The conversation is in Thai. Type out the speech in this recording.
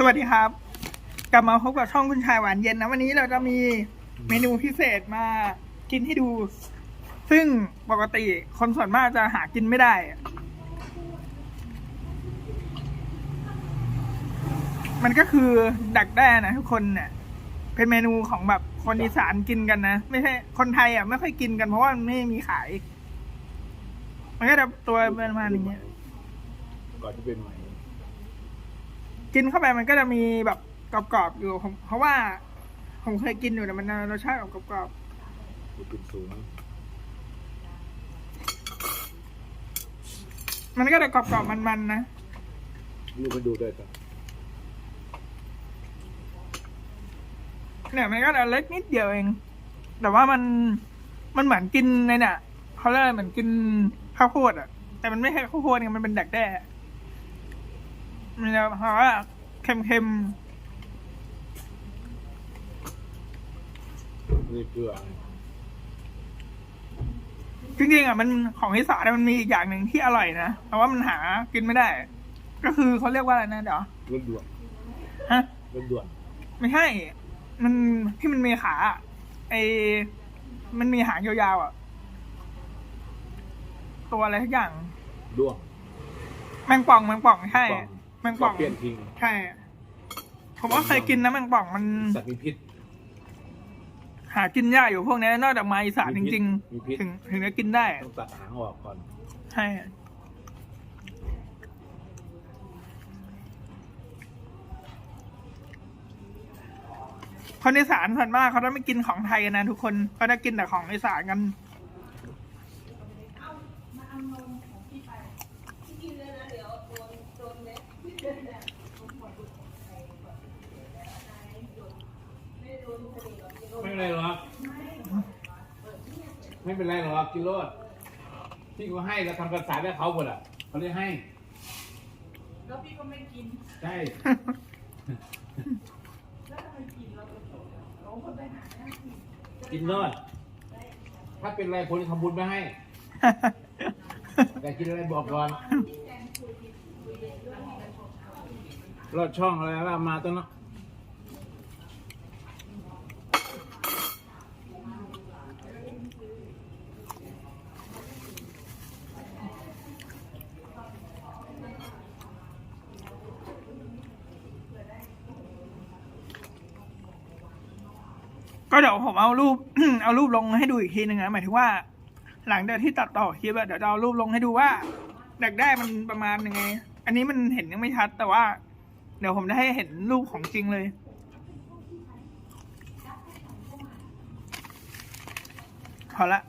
สวัสดีครับ กลับมาพบกับช่องคุณชายหวานเย็นนะ วันนี้เราจะมีเมนูพิเศษมากินให้ดู ซึ่งปกติคนส่วนมากจะหากินไม่ได้ มันก็คือดักแด้นะทุกคนเนี่ยเป็นเมนูของแบบคนอีสานกินกันนะ ไม่ใช่คนไทยอะไม่ค่อยกินกันเพราะว่ามันไม่มีขาย มันก็จะตัวประมาณอย่างเงี้ก่อนที่เป็นใหม่ กินเข้าไปมันก็จะมีแบบกรอบๆอยู่ผมเพราะว่าผมเคยกินอยู่แต่มันรสชาติออกกรอบกูตุนสูงๆมันก็จะกรอบๆมันๆนะลูกไปดูด้วยจ้ะเนี่ยมันก็จะเล็กนิดเดียวเอง แต่ว่ามันมันเหมือนกินในเนี่ยเขาเรียกอะไรเหมือนกินข้าวโพดอะ แต่มันไม่ใช่ข้าวโพดไงมันเป็นดักแด้ มันจะเพราะว่าเค็มนี่เกลือๆจริงๆอะมันของอีสานมันมีอีกอย่างหนึ่งที่อร่อยนะแต่ว่ามันหากินไม่ได้ ก็คือเขาเรียกว่าอะไรนะเดี๋ยวรถด่วนฮะรถด่วน ไม่ใช่ มันที่มันมีขาอะไอมันมีหางยาวๆอะ ตัวอะไรทุกอย่างด้วง แมงป่องแมงป่องใช่ป่องแมง ป่อง เปลี่ยนทิ้งใช่ ผมว่าเคยกินนะแมงป่องมัน สัตว์มีพิษ หากินยากอยู่พวกนี้นอกจากมาอีสานจมีพิษริง มีพิษ ๆ ถึงถึงจะกินได้ ต้องตัดหางออกก่อน ใช่ คนอีสานส่วนมากเขาจะไม่กินของไทยกันนะทุกคนเขาจะกินแต่ของอีสานกัน ไม่เป็นไรหรอก ไม่เป็นไรหรอกกินรถที่เขาให้เราทำภาษาได้เขาหมดอะเขาได้ให้ แล้วพี่ก็ไม่กิน ใช่แล้วทำไมกินเราก็จบเราคนไปหาหน้าที่กินรถถ้าเป็นไรคนจะทำบุญไม่ให้ แต่กินอะไรบอกก่อน รอดช่องอะไรว่ามาต้นเนาะก็เดี๋ยวผมเอารูป เอารูปลงให้ดูอีกทีหนึ่งนะหมายถึงว่า หลังจากที่ตัดต่อคลิปอะเดี๋ยวจะเอารูปลงให้ดูว่าดักได้มันประมาณยังไง อันนี้มันเห็นยังไม่ชัดแต่ว่า เดี๋ยวผมจะให้เห็นรูปของจริงเลยพอละ